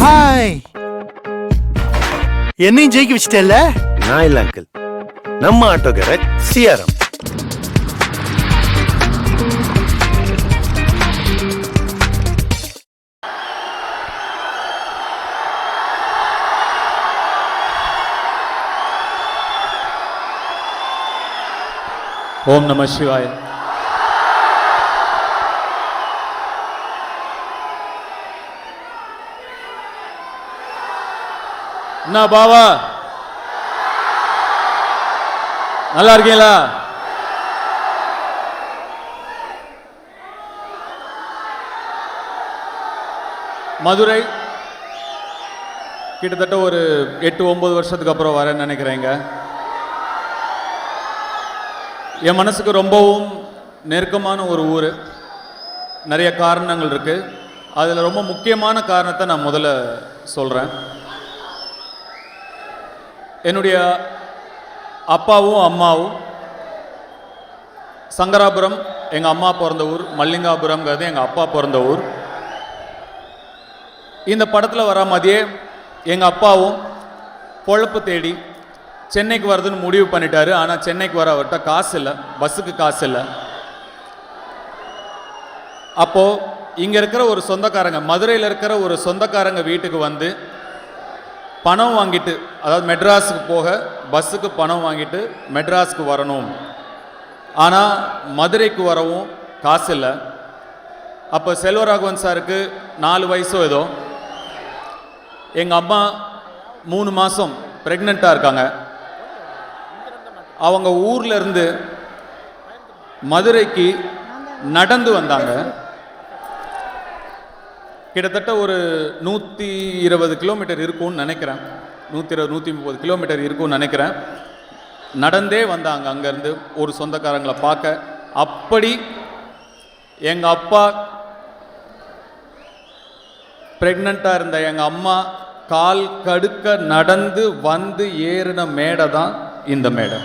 Hi என்னையும் ஜெயிக்க வச்சிட்டல நான் இல்ல அங்கிள் நம்ம ஆட்டோக்கார சிஆர்எம் ஓம் நம சிவாய. என்ன பாவா. நல்லா இருக்கீங்களா? மதுரை கிட்டத்தட்ட ஒரு எட்டு ஒன்பது வருஷத்துக்கு அப்புறம் வரேன்னு நினைக்கிறேங்க. என் மனசுக்கு ரொம்பவும் நெருக்கமான ஒரு ஊர். நிறைய காரணங்கள் இருக்குது அதில் ரொம்ப முக்கியமான காரணத்தை நான் முதல்ல சொல்கிறேன் என்னுடைய அப்பாவும் அம்மாவும் சங்கராபுரம் எங்கள் அம்மா பிறந்த ஊர் மல்லிங்காபுரம்ங்கிறது எங்கள் அப்பா பிறந்த ஊர். இந்த படத்தில் வர மாதிரியே எங்கள் அப்பாவும் பொழப்பு தேடி சென்னைக்கு வர்றதுன்னு முடிவு பண்ணிட்டாரு. ஆனால் சென்னைக்கு வர அவர்கிட்ட காசு இல்லை பஸ்ஸுக்கு காசு இல்லை. அப்போது இங்கே இருக்கிற ஒரு சொந்தக்காரங்க மதுரையில் இருக்கிற ஒரு சொந்தக்காரங்க வீட்டுக்கு வந்து பணம் வாங்கிட்டு அதாவது மெட்ராஸுக்கு போக பஸ்ஸுக்கு பணம் வாங்கிட்டு மெட்ராஸுக்கு வரணும். ஆனால் மதுரைக்கு வரவும் காசு இல்லை. அப்போ செல்வராகவன் சாருக்கு நாலு வயசோ ஏதோ. எங்கள் அம்மா மூணு மாதம் ப்ரெக்னெண்ட்டாக இருக்காங்க. அவங்க ஊர்லேருந்து மதுரைக்கு நடந்து வந்தாங்க. கிட்டத்தட்ட ஒரு நூற்றி இருபது கிலோமீட்டர் இருக்கும்னு நினைக்கிறேன். நூற்றி இருபது நூற்றி முப்பது கிலோமீட்டர் இருக்கும்னு நினைக்கிறேன். நடந்தே வந்தாங்க அங்கேருந்து ஒரு சொந்தக்காரங்களை பார்க்க. அப்படி எங்கள் அப்பா ப்ரெக்னெண்ட்டாக இருந்த எங்கள் அம்மா கால் கடுக்க நடந்து வந்து ஏறின மேடை தான் இந்த மேடை.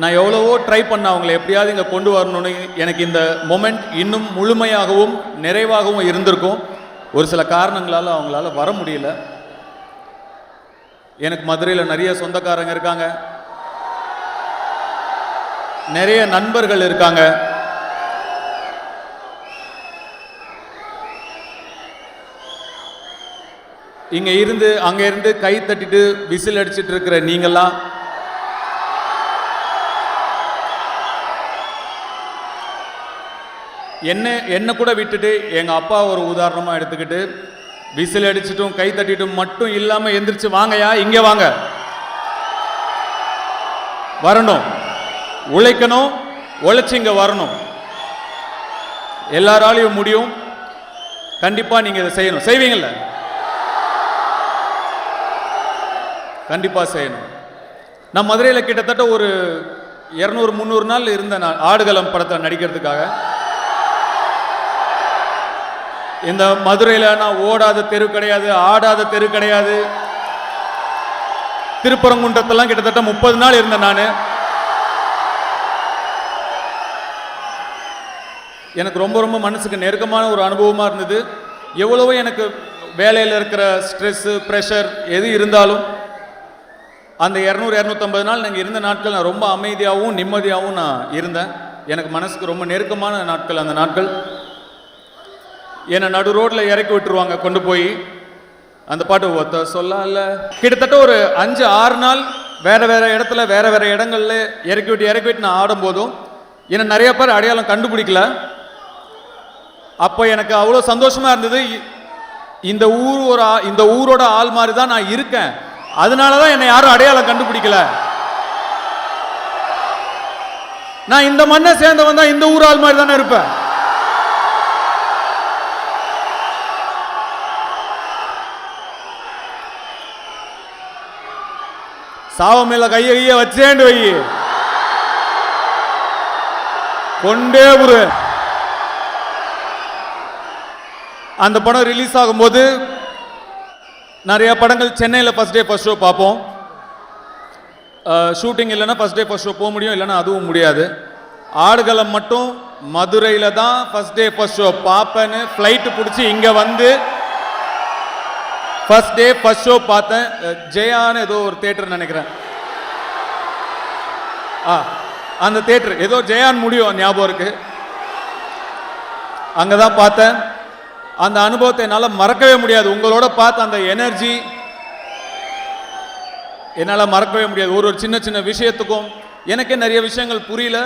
நான் எவ்வளவோ ட்ரை பண்ண அவங்களை. எப்படியாவது இங்கே கொண்டு வரணும்னு எனக்கு இந்த மொமெண்ட் இன்னும் முழுமையாகவும் நிறைவாகவும் இருந்திருக்கும். ஒரு சில காரணங்களால் அவங்களால வர முடியல. எனக்கு மதுரையில் நிறைய சொந்தக்காரங்க இருக்காங்க. நிறைய நண்பர்கள் இருக்காங்க. இங்கே இருந்து அங்கே இருந்து கை தட்டிட்டு விசில் அடிச்சிட்டு இருக்கிற நீங்களாம் என்ன என்னை கூட விட்டுட்டு எங்கள் அப்பா ஒரு உதாரணமாக எடுத்துக்கிட்டு விசில் அடிச்சிட்டும் கை தட்டிட்டும் மட்டும் இல்லாமல் எந்திரிச்சு வாங்கயா இங்கே வாங்க. வரணும். உழைக்கணும் உழைச்சி இங்கே வரணும். எல்லாராலையும் முடியும். கண்டிப்பாக நீங்கள் இதை செய்யணும். செய்வீங்கள்ல கண்டிப்பாக செய்யணும். நான் மதுரையில் கிட்டத்தட்ட ஒரு இரநூறு முந்நூறு நாள் இருந்தேன் நான் ஆடுகளம் படத்தில் நடிக்கிறதுக்காக. இந்த மதுரையில் நான் ஓடாத தெரு கிடையாது ஆடாத தெரு கிடையாது. திருப்பரங்குன்றத்தெல்லாம் கிட்டத்தட்ட முப்பது நாள் இருந்தேன் நான். எனக்கு ரொம்ப ரொம்ப மனசுக்கு நெருக்கமான ஒரு அனுபவமாக இருந்தது. எவ்வளவோ எனக்கு வேலையில் இருக்கிற ஸ்ட்ரெஸ்ஸு ப்ரெஷர் எது இருந்தாலும் அந்த இரநூறு இரநூத்தம்பது நாள் நாங்கள் இருந்த நாட்கள் நான் ரொம்ப அமைதியாகவும் நிம்மதியாகவும் நான் இருந்தேன். எனக்கு மனசுக்கு ரொம்ப நெருக்கமான நாட்கள் அந்த நாட்கள். என்னை நடு ரோட்டில் இறக்கி விட்டுருவாங்க கொண்டு போய். அந்த பாட்டு ஒத்த சொல்லல. கிட்டத்தட்ட ஒரு அஞ்சு ஆறு நாள் வேறு வேறு இடத்துல வேறு வேறு இடங்கள்ல இறக்கி விட்டு இறக்கி விட்டு நான் ஆடும்போதும் என்னை நிறைய பேர் அடையாளம் கண்டுபிடிக்கல. அப்போ எனக்கு அவ்வளோ சந்தோஷமாக இருந்தது. இந்த ஊர் ஒரு இந்த ஊரோட ஆள் மாதிரி தான் நான் இருக்கேன். அதனால தான் என்னை யாரும் அடையாளம் கண்டுபிடிக்கல. நான் இந்த மண்ணை சேர்ந்தவன் தான் இந்த ஊர் ஆள் மாதிரி தானே இருப்பேன். சாவ மேல கைய கைய வச்சேண்டு வை. கொண்டே புரு அந்த படம் ரிலீஸ் ஆகும்போது நிறைய படங்கள் சென்னையில் ஃபஸ்ட் டே ஃபஸ்ட் ஷோ பார்ப்போம். ஷூட்டிங் இல்லைன்னா ஃபஸ்ட் டே ஃபஸ்ட் ஷோ போக முடியும் இல்லைன்னா அதுவும் முடியாது. ஆடுகளம் மட்டும் மதுரையில் தான் ஃபஸ்ட் டே ஃபஸ்ட் ஷோ பார்ப்பேன்னு ஃப்ளைட்டு பிடிச்சி இங்கே வந்து ஃபர்ஸ்ட் டே ஃபர்ஸ்ட் ஷோ பார்த்தேன். ஜெயான்னு ஏதோ ஒரு தேட்டர் நினைக்கிறேன். ஆ அந்த தேட்டர் ஏதோ ஜெயான் முடியும் ஞாபகம் இருக்கு. அங்கே தான் பார்த்தேன். அந்த அனுபவத்தை என்னால் மறக்கவே முடியாது. உங்களோட பார்த்த அந்த எனர்ஜி என்னால் மறக்கவே முடியாது. ஒரு ஒரு சின்ன சின்ன விஷயத்துக்கும் எனக்கே நிறைய விஷயங்கள் புரியல.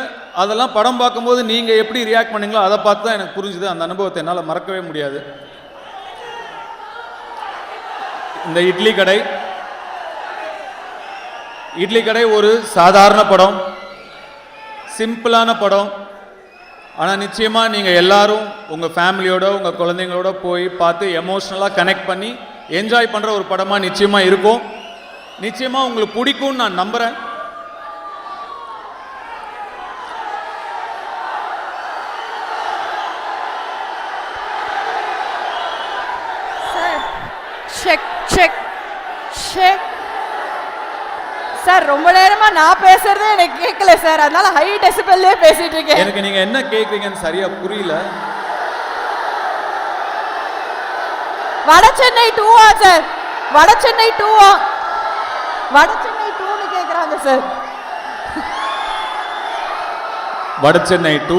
அதெல்லாம் படம் பார்க்கும்போது நீங்கள் எப்படி ரியாக்ட் பண்ணீங்களோ அதை பார்த்து தான் எனக்கு புரிஞ்சுது. அந்த அனுபவத்தை என்னால் மறக்கவே முடியாது. இந்த இட்லி கடை. இட்லி கடை ஒரு சாதாரண படம் சிம்பிளான படம். ஆனால் நிச்சயமாக நீங்கள் எல்லாரும் உங்கள் ஃபேமிலியோட உங்கள் குழந்தைங்களோட போய் பார்த்து எமோஷ்னலாக கனெக்ட் பண்ணி என்ஜாய் பண்ணுற ஒரு படமாக நிச்சயமாக இருக்கும். நிச்சயமாக உங்களுக்கு பிடிக்கும்னு நான் நம்புகிறேன் செக் செக் செக் சார் ரொம்ப நேரமா நான் பேசுறதே எனக்கு கேட்கல சார் அதனால ஹை டெசிபல்லே பேசிட்டு இருக்கேன். எனக்கு நீங்கள் என்ன கேட்குறீங்கன்னு சரியாக புரியல. வட சென்னை டூவா சார் வட சென்னை டூவா வட சென்னை டூன்னு கேக்குறாங்க சார் வடசென்னை டூ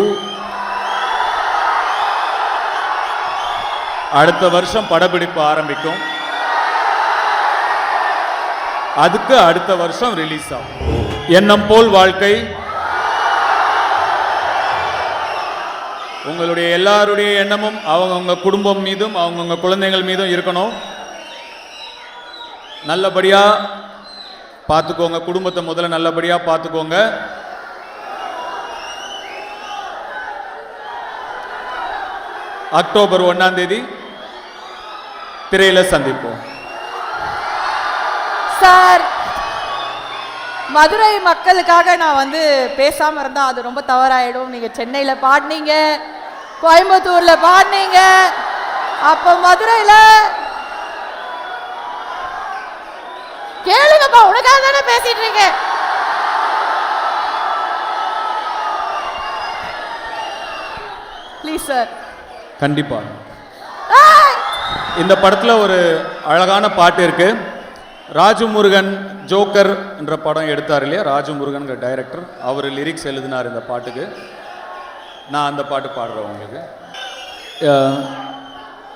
அடுத்த வருஷம் படப்பிடிப்பு ஆரம்பிக்கும். அதுக்கு அடுத்த வருஷம் ரிலீஸ் ஆகும். எண்ணம் போல் வாழ்க்கை. உங்களுடைய எல்லாருடைய எண்ணமும் அவங்கவுங்க குடும்பம் மீதும் அவங்கவுங்க குழந்தைகள் மீதும் இருக்கணும். நல்லபடியாக பார்த்துக்கோங்க. குடும்பத்தை முதல்ல நல்லபடியாக பார்த்துக்கோங்க. அக்டோபர் ஒன்றாம் தேதி திரையில் சந்திப்போம். சார். மதுரை மக்களுக்காக நான் வந்து பேசாம இருந்தா அது ரொம்ப தவறாயிடும். நீங்க சென்னையில பாடினீங்க. கோயம்புத்தூர்ல பாடினீங்க. அப்ப மதுரையில கேளுங்கப்பா உனக்காக தானே பேசிட்டு இருக்கேன். ப்ளீஸ் சார் கண்டிப்பா. இந்த படத்துல ஒரு அழகான பாட்டு இருக்கு. ராஜு முருகன் ஜோக்கர் என்ற படம் எடுத்தார் இல்லையா? ராஜு டைரக்டர் அவர் லிரிக்ஸ் எழுதினார் இந்த பாட்டுக்கு. நான் அந்த பாட்டு பாடுறேன் உங்களுக்கு.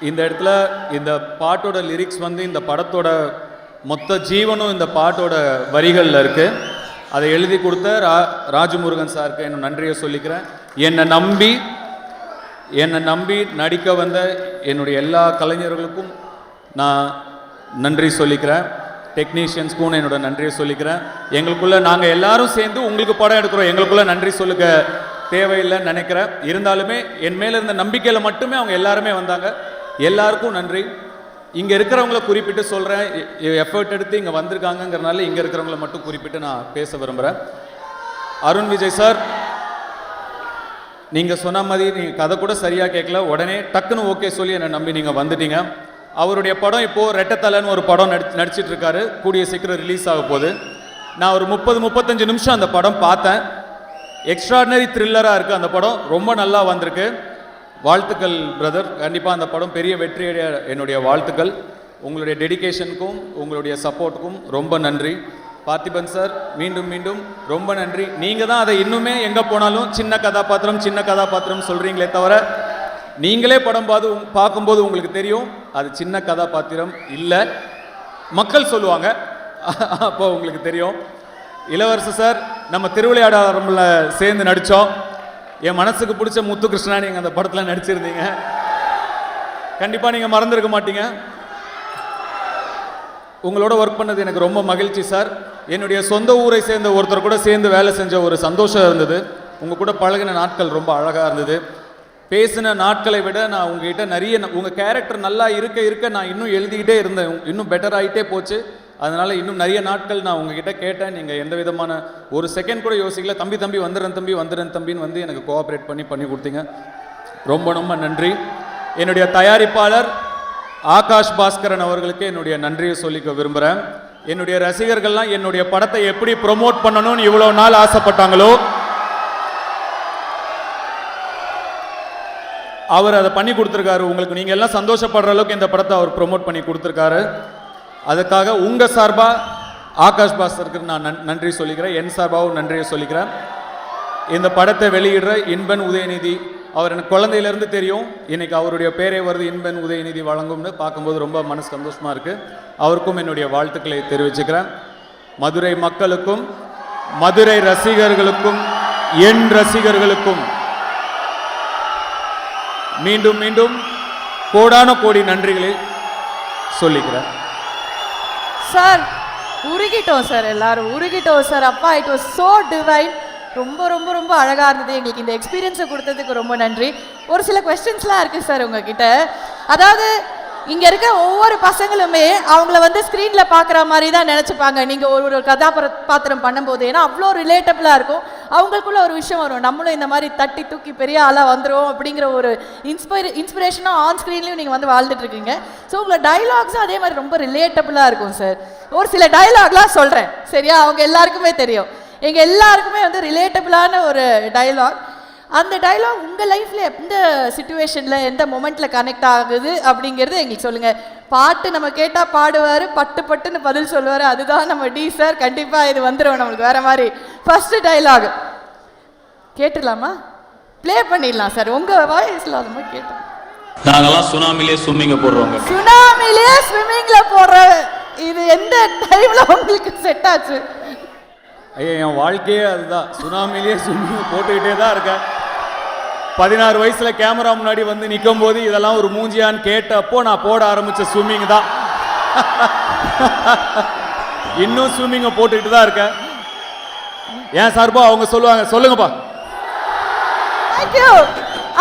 இந்த இடத்துல இந்த பாட்டோட லிரிக்ஸ் வந்து இந்த படத்தோட மொத்த ஜீவனும் இந்த பாட்டோட வரிகளில் இருக்குது அதை எழுதி கொடுத்த ரா ராஜமுருகன் சாருக்கு என்ன நன்றியை சொல்லிக்கிறேன். என்னை நம்பி என்னை நம்பி நடிக்க வந்த என்னுடைய எல்லா கலைஞர்களுக்கும் நான் நன்றி சொல்லிக்கிறேன். டெக்னீஷியன்ஸ்க்கும் என்னோட நன்றியை சொல்லிக்கிறேன். எங்களுக்குள்ள நாங்கள் எல்லாரும் சேர்ந்து உங்களுக்கு படம் எடுக்கிறோம். எங்களுக்குள்ள நன்றி சொல்லுக்க தேவையில்லைன்னு நினைக்கிறேன். இருந்தாலுமே என் மேலே இருந்த நம்பிக்கையில் மட்டுமே அவங்க எல்லாருமே வந்தாங்க. எல்லாருக்கும் நன்றி. இங்கே இருக்கிறவங்கள குறிப்பிட்டு சொல்கிறேன் எஃபர்ட் எடுத்து இங்கே வந்திருக்காங்கங்கிறனால இங்கே இருக்கிறவங்கள மட்டும் குறிப்பிட்டு நான் பேச விரும்புகிறேன் அருண் விஜய் சார் நீங்கள் சொன்ன மாதிரி நீங்கள் கதை கூட சரியாக கேட்கல. உடனே டக்குன்னு ஓகே சொல்லி என்னை நம்பி நீங்கள் வந்துட்டீங்க. அவருடைய படம் இப்போது ரெட்டத்தலைன்னு ஒரு படம் நடி நடிச்சிட்டு இருக்காரு கூடிய சீக்கிரம் ரிலீஸ் ஆக போகுது. நான் ஒரு முப்பது முப்பத்தஞ்சு நிமிஷம் அந்த படம் பார்த்தேன். எக்ஸ்ட்ராடினரி த்ரில்லராக இருக்குது அந்த படம். ரொம்ப நல்லா வந்திருக்கு. வாழ்த்துக்கள் பிரதர் கண்டிப்பாக அந்த படம் பெரிய வெற்றியடைய என்னுடைய வாழ்த்துக்கள். உங்களுடைய டெடிகேஷனுக்கும் உங்களுடைய சப்போர்ட்டுக்கும் ரொம்ப நன்றி. பார்த்திபன் சார் மீண்டும் மீண்டும் ரொம்ப நன்றி. நீங்கள் தான் அதை இன்னுமே எங்கே போனாலும் சின்ன கதாபாத்திரம் சின்ன கதாபாத்திரம் சொல்கிறீங்களே தவிர நீங்களே படம் பார்த்து பார்க்கும்போது உங்களுக்கு தெரியும் அது சின்ன கதாபாத்திரம் இல்லை. மக்கள் சொல்லுவாங்க அப்போ உங்களுக்கு தெரியும். இளவரசு சார் நம்ம திருவிளையாடல சேர்ந்து நடித்தோம் என் மனசுக்கு பிடிச்ச முத்துகிருஷ்ணா நீங்கள் அந்த படத்தில் நடிச்சிருந்தீங்க. கண்டிப்பாக நீங்கள் மறந்துருக்க மாட்டீங்க. உங்களோட ஒர்க் பண்ணது எனக்கு ரொம்ப மகிழ்ச்சி சார். என்னுடைய சொந்த ஊரை சேர்ந்த ஒருத்தர் கூட சேர்ந்து வேலை செஞ்ச ஒரு சந்தோஷம் இருந்தது. உங்கள் கூட பழகின நாட்கள் ரொம்ப அழகாக இருந்தது. பேசின நாட்களை விட நான் உங்ககிட்ட நிறைய ந- கேரக்டர் நல்லா இருக்க இருக்க நான் இன்னும் எழுதிக்கிட்டே இருந்தேன். இன்னும் பெட்டர் ஆகிட்டே போச்சு. அதனால் இன்னும் நிறைய நாட்கள் நான் உங்ககிட்ட கேட்டேன். நீங்கள் எந்த விதமான ஒரு செகண்ட் கூட யோசிக்கல. தம்பி தம்பி வந்துடுறேன் தம்பி வந்துடுறேன் தம்பின்னு வந்து எனக்கு கோஆப்ரேட் பண்ணி பண்ணி கொடுத்தீங்க. ரொம்ப ரொம்ப நன்றி. என்னுடைய தயாரிப்பாளர் ஆகாஷ் பாஸ்கரன் அவர்களுக்கு என்னுடைய நன்றியை சொல்லிக்க விரும்புகிறேன் என்னுடைய ரசிகர்கள்லாம் என்னுடைய படத்தை எப்படி ப்ரொமோட் பண்ணணும்னு இவ்வளோ நாள் ஆசைப்பட்டாங்களோ அவர் அதை பண்ணி கொடுத்துருக்காரு. உங்களுக்கு நீங்கள் எல்லாம் சந்தோஷப்படுற அளவுக்கு இந்த படத்தை அவர் ப்ரொமோட் பண்ணி கொடுத்துருக்காரு. அதுக்காக உங்கள் சார்பாக ஆகாஷ் பாஸ்கருக்கு நான் நன்- நன்றி சொல்லிக்கிறேன். என் சார்பாகவும் நன்றியை சொல்லிக்கிறேன். இந்த படத்தை வெளியிடுற இன்பன் உதயநிதி அவர் எனக்கு குழந்தையிலேருந்து தெரியும். இன்றைக்கி அவருடைய பேரே வருது இன்பன் உதயநிதி வழங்கும்னு. பார்க்கும்போது ரொம்ப மனசு சந்தோஷமாக இருக்குது அவருக்கும் என்னுடைய வாழ்த்துக்களை தெரிவிச்சுக்கிறேன். மதுரை மக்களுக்கும் மதுரை ரசிகர்களுக்கும் என் ரசிகர்களுக்கும் மீண்டும் மீண்டும் கோடான கோடி நன்றிகளை சொல்லிக்கிறேன் சார் உருகிட்டோம் சார் எல்லாரும் உருகிட்டோம் சார். அப்பா இட் வாஸ் சோ டிவைன் ரொம்ப ரொம்ப ரொம்ப அழகாக இருந்தது. எங்களுக்கு இந்த எக்ஸ்பீரியன்ஸை கொடுத்ததுக்கு ரொம்ப நன்றி. ஒரு சில கொஸ்டின்ஸ்லாம் இருக்குது சார் உங்ககிட்ட. அதாவது இங்கே இருக்க ஒவ்வொரு பசங்களுமே அவங்கள வந்து ஸ்க்ரீனில் பார்க்குற மாதிரி தான் நினச்சிப்பாங்க. நீங்கள் ஒரு ஒரு கதாபாத்திரம் பண்ணும்போது. ஏன்னா அவ்வளோ ரிலேட்டபிளாக இருக்கும். அவங்களுக்குள்ள ஒரு விஷயம் வரும். நம்மளும் இந்த மாதிரி தட்டி தூக்கி பெரிய ஆளாக வந்துடும் அப்படிங்கிற ஒரு இன்ஸ்பைர் இன்ஸ்பிரேஷனாக ஆன் ஸ்க்ரீன்லையும் நீங்கள் வந்து வாழ்ந்துட்டு இருக்கீங்க. ஸோ உங்களோட டைலாக்ஸும் அதே மாதிரி ரொம்ப ரிலேட்டபுளாக இருக்கும் சார் ஒரு சில டைலாக்லாம் சொல்கிறேன் சரியா? அவங்க எல்லாருக்குமே தெரியும். எங்கள் எல்லாருக்குமே வந்து ரிலேட்டபிளான ஒரு டைலாக் அந்த டைலாக் உங்கள் லைஃப்பில் எந்த சுச்சுவேஷனில் எந்த மொமெண்ட்டில் கனெக்ட் ஆகுது அப்படிங்கிறது எங்களுக்கு சொல்லுங்கள் பாட்டு நம்ம கேட்டால் பாடுவார் பட்டு பட்டுன்னு பதில் சொல்லுவார். அதுதான் நம்ம டி சார். கண்டிப்பாக இது வந்துடும் நம்மளுக்கு வேறு மாதிரி. ஃபஸ்ட்டு டைலாக் கேட்டுடலாமா? ப்ளே பண்ணிடலாம் சார். உங்கள் வாய்ஸில் அது மாதிரி கேட்டோம். நாங்கெல்லாம் சுனாமிலே ஸ்விம்மிங்க போடுறவங்க. சுனாமிலே ஸ்விம்மிங்ல போடுற இது எந்த டைம்ல உங்களுக்கு செட் ஆச்சு? ஐயா என் வாழ்க்கையே அதுதான். சுனாமிலேயே ஸ்விம்மிங் போட்டுக்கிட்டே தான் இருக்கேன். பதினாறு வயசுல கேமரா முன்னாடி வந்து நிற்கும் போது இதெல்லாம் ஒரு மூஞ்சியான்னு கேட்டப்போ நான் போட ஆரம்பிச்ச ஸ்விம்மிங் தான். இன்னும் ஸ்விம்மிங்கை போட்டுக்கிட்டு தான் இருக்கேன். ஏன் சார்பா அவங்க சொல்லுவாங்க சொல்லுங்கப்பா. தேங்க்யூ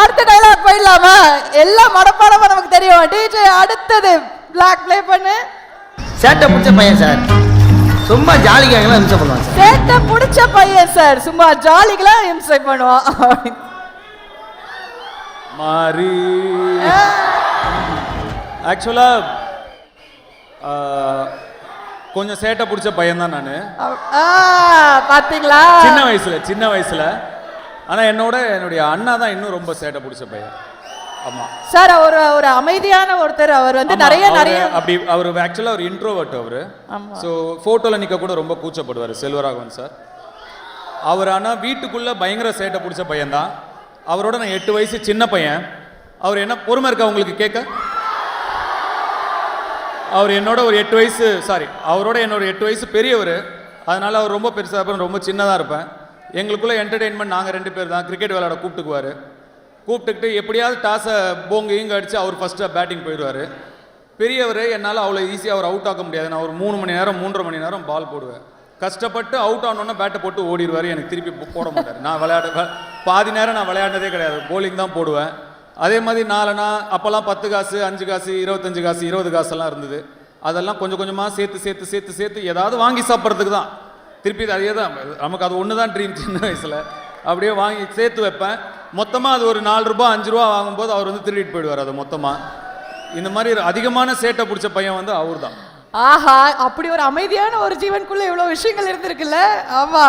அடுத்த டைலாக் போயிடலாமா? எல்லாம் மடப்பாடமா நமக்கு தெரியும். டிஜே அடுத்தது பிளாக் ப்ளே பண்ணு. சேட்டை பிடிச்ச பையன் சார். சும்மா ஜாலிக்காகலாம் இம்சை பண்ணுவான் சேட்டை பிடிச்ச பையன் சார். சும்மா ஜாலிக்கெல்லாம் இம்சை பண்ணுவான். மாறி. ஆக்சுவலா கொஞ்சம் சேட்டை பிடிச்ச பையன் தான் நான். ஆ, பாத்தீங்களா? சின்ன வயசுல சின்ன வயசுல. ஆனா என்னோட என்னுடைய அண்ணா தான் இன்னும் ரொம்ப சேட்டை பிடிச்ச பையன். ஆமா. சார் அவர் ஒரு அமைதியான ஒருத்தர். அவர் வந்து நிறைய நிறைய அப்படி அவர் ஆக்சுவலா ஒரு இன்ட்ரோவர்ட் அவரு. ஸோ ஃபோட்டோல நிக்க கூட ரொம்ப கூச்சப்படுவார் செல்வராகவன் சார். அவர் ஆனா வீட்டுக்குள்ள பயங்கர சேட்டை பிடிச்ச பையன் தான் அவரோட நான் எட்டு வயசு சின்ன பையன். அவர் என்ன பொறுமை இருக்கா உங்களுக்கு கேட்க? அவர் என்னோட ஒரு எட்டு வயசு சாரி அவரோட என்னோட எட்டு வயசு பெரியவர். அதனால் அவர் ரொம்ப பெருசாக இருப்பேன் ரொம்ப சின்னதாக இருப்பேன். எங்களுக்குள்ள என்டர்டெயின்மெண்ட் நாங்கள் ரெண்டு பேர் தான். கிரிக்கெட் விளையாட கூப்பிட்டுக்குவார். கூப்பிட்டுக்கிட்டு எப்படியாவது டாஸை போங்க ஈங்க அடித்து அவர் ஃபஸ்ட்டு பேட்டிங் போயிடுவார். பெரியவர் என்னால் அவ்வளோ ஈஸியாக அவர் அவுட் ஆக்க முடியாது. நான் ஒரு மூணு மணி நேரம் மூன்றரை மணி நேரம் பால் போடுவேன். கஷ்டப்பட்டு அவுட் ஆனோன்னே பேட்டை போட்டு ஓடிடுவார். எனக்கு திருப்பி போட மாட்டார். நான் விளையாட பாதி நேரம் நான் விளையாண்டதே கிடையாது. போலிங் தான் போடுவேன். அதே மாதிரி நாலனா அப்போல்லாம் பத்து காசு அஞ்சு காசு இருபத்தஞ்சு காசு இருபது காசெல்லாம் இருந்தது. அதெல்லாம் கொஞ்சம் கொஞ்சமாக சேர்த்து சேர்த்து சேர்த்து சேர்த்து ஏதாவது வாங்கி சாப்பிட்றதுக்கு தான். திருப்பி அதே தான். நமக்கு அது ஒன்று தான் ட்ரீம் சின்ன வயசில். அப்படியே வாங்கி சேர்த்து வைப்பேன். மொத்தமாக அது ஒரு நாலு ரூபா அஞ்சு ரூபா வாங்கும்போது அவர் வந்து திருடிட்டு போயிடுவார் அது மொத்தமாக இந்த மாதிரி அதிகமான சேட்டை பிடிச்ச பையன் வந்து அவர் தான் ஆஹா அப்படி ஒரு அமைதியான ஒரு ஜீவனுக்குள்ள இவ்வளவு விஷயங்கள் இருந்திருக்குல்ல? ஆமா.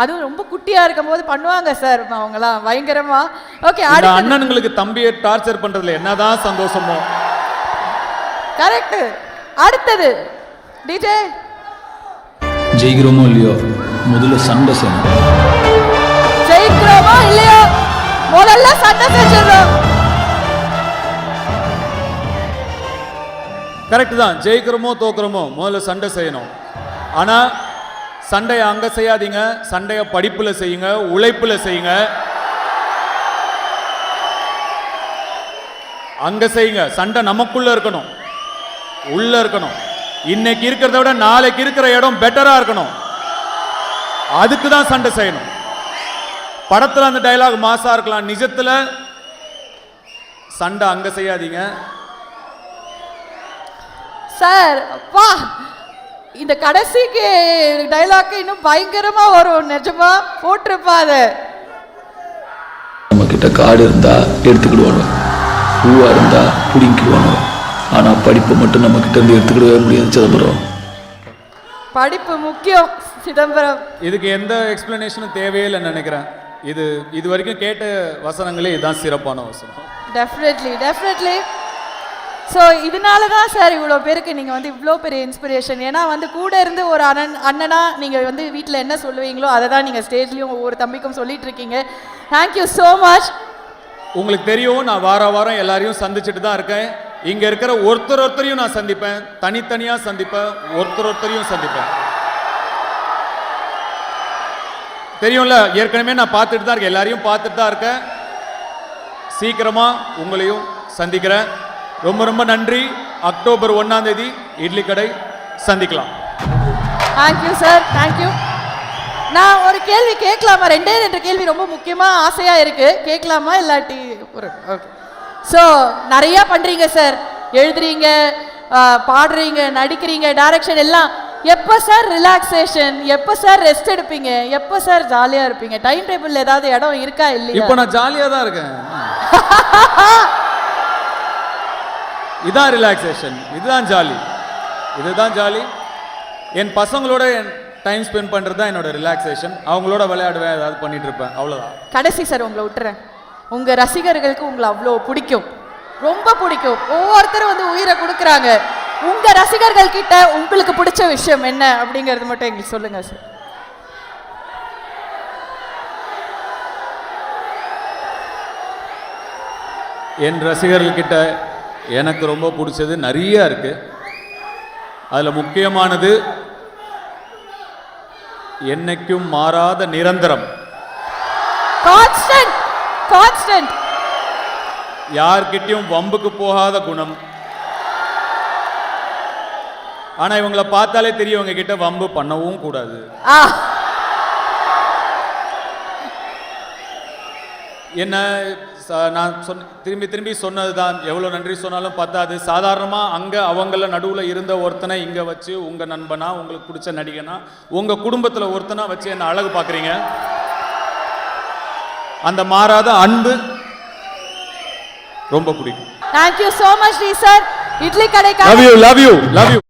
அதுவும் ரொம்ப குட்டியா இருக்கும் போது பண்ணுவாங்க சார் அவங்கலாம் பயங்கரமா. ஓகே அண்ணனுங்களுக்கு தம்பியை டார்ச்சர் பண்றதுல என்னதான் சந்தோஷமோ. கரெக்ட் அடுத்தது. டிஜே ஜெயிக்கிறோமோ இல்லையோ? முதல்ல சண்டை செய்யணும். ஜெயிக்கிறோமோ இல்லையோ? முதல்ல சண்டை செஞ்சிடறோம் கரெக்ட் தான். ஜெயிக்கிறோமோ தோக்குறோமோ முதல்ல சண்டை செய்யணும். ஆனா சண்டையை அங்கே செய்யாதீங்க சண்டையை படிப்பில் செய்யுங்க உழைப்பில் செய்யுங்க. அங்கே செய்யுங்க. சண்டை நமக்குள்ளே இருக்கணும். உள்ள இருக்கணும். இன்னைக்கு இருக்கிறத விட நாளைக்கு இருக்கிற இடம் பெட்டராக இருக்கணும். அதுக்கு தான் சண்டை செய்யணும். படத்தில் அந்த டயலாக் மாசாக இருக்கலாம். நிஜத்தில் சண்டை அங்கே செய்யாதீங்க. சார் அப்பா இந்த கடைசிக்கு டைலாக் இன்னும் பயங்கரமா வரும் நிஜமா? போட்டிருப்பா அதை. நம்ம கிட்ட காடு இருந்தா எடுத்துக்கிடுவானு? பூவா இருந்தா பிடிங்கிடுவானு ஆனா படிப்பை மட்டும் நம்ம கிட்ட இருந்து எடுத்துக்கிடவே முடியாது சிதம்பரம். படிப்பு முக்கியம் சிதம்பரம். இதுக்கு எந்த எக்ஸ்பிளனேஷனும் தேவையில்லைன்னு நினைக்கிறேன். இது இது வரைக்கும் கேட்ட வசனங்களே இதுதான் சிறப்பான வசனம். டெஃபினெட்லி டெஃபினெட்லி ஸோ இதனால தான் சார் இவ்வளோ பேருக்கு நீங்கள் வந்து இவ்வளோ பெரிய இன்ஸ்பிரேஷன் ஏன்னா வந்து கூட இருந்து ஒரு அண்ணன் அண்ணனாக நீங்கள் வந்து வீட்டில் என்ன சொல்லுவீங்களோ அதை தான் நீங்கள் ஸ்டேஜ்லேயும் ஒவ்வொரு தம்பிக்கும் சொல்லிட்டு இருக்கீங்க. தேங்க்யூ ஸோ மச் உங்களுக்கு தெரியும் நான் வார வாரம் எல்லாரையும் சந்திச்சுட்டு தான் இருக்கேன். இங்கே இருக்கிற ஒருத்தர் ஒருத்தரையும் நான் சந்திப்பேன். தனித்தனியாக சந்திப்பேன். ஒருத்தர் ஒருத்தரையும் சந்திப்பேன். தெரியும்ல ஏற்கனவே நான் பார்த்துட்டு தான் இருக்கேன். எல்லாரையும் பார்த்துட்டு தான் இருக்கேன். சீக்கிரமாக உங்களையும் சந்திக்கிறேன். ரொம்ப ரொம்ப நன்றி. அக்டோபர் ஒன்னாம் தேதி இட்லி கடை. சந்திக்கலாம். தேங்க்யூ சார் தேங்க்யூ நான் ஒரு கேள்வி கேட்கலாமா? ரெண்டே ரெண்டு கேள்வி ரொம்ப முக்கியமாக ஆசையாக இருக்குது கேட்கலாமா இல்லாட்டி ஒரு ஓகே ஸோ நிறையா பண்ணுறீங்க சார் எழுதுறீங்க பாடுறீங்க நடிக்கிறீங்க டைரக்ஷன் எல்லாம். எப்போ சார் ரிலாக்ஸேஷன் எப்போ சார் ரெஸ்ட் எடுப்பீங்க? எப்போ சார் ஜாலியாக இருப்பீங்க? டைம் டேபிள் ஏதாவது இடம் இருக்கா இல்லையா? இப்போ நான் ஜாலியா தான் இருக்கேன். இதான் ரிலாக்ஸேஷன் இதுதான் ஜாலி இதுதான் ஜாலி என் பசங்களோட டைம் ஸ்பெண்ட் பண்ணுறது தான் என்னோட ரிலாக்ஸேஷன் அவங்களோட விளையாடுவேன் ஏதாவது பண்ணிட்டு இருப்பேன். அவ்வளோதான் கடைசி சார் உங்களை விட்டுறேன். உங்கள் ரசிகர்களுக்கு உங்களை அவ்வளோ பிடிக்கும். ரொம்ப பிடிக்கும். ஒவ்வொருத்தரும் வந்து உயிரை கொடுக்குறாங்க. உங்கள் ரசிகர்கள் கிட்ட உங்களுக்கு பிடிச்ச விஷயம் என்ன அப்படிங்கிறது மட்டும் எங்களுக்கு சொல்லுங்கள் சார். என் ரசிகர்கள்கிட்ட எனக்கு ரொம்ப பிடிச்சது நிறைய இருக்கு. அதில் முக்கியமானது என்னைக்கும் மாறாத நிரந்தரம். யார்கிட்டயும் வம்புக்கு போகாத குணம். ஆனா இவங்கள பார்த்தாலே தெரியும் இவங்க கிட்ட வம்பு பண்ணவும் கூடாது. என்ன ச- நான் சொன்ன திரும்பி திரும்பி சொன்னது தான் எவ்வளோ நன்றி சொன்னாலும் பத்தாது. சாதாரணமாக அங்கே அவங்கள நடுவில் இருந்த ஒருத்தனை இங்கே வச்சு உங்கள் நண்பனா உங்களுக்கு பிடிச்ச நடிகனா உங்கள் குடும்பத்தில் ஒருத்தனா வச்சு என்ன அழகு பார்க்குறீங்க? அந்த மாறாத அன்பு ரொம்ப பிடிக்கும். Thank you so much sir Idli Kadai love you love you love you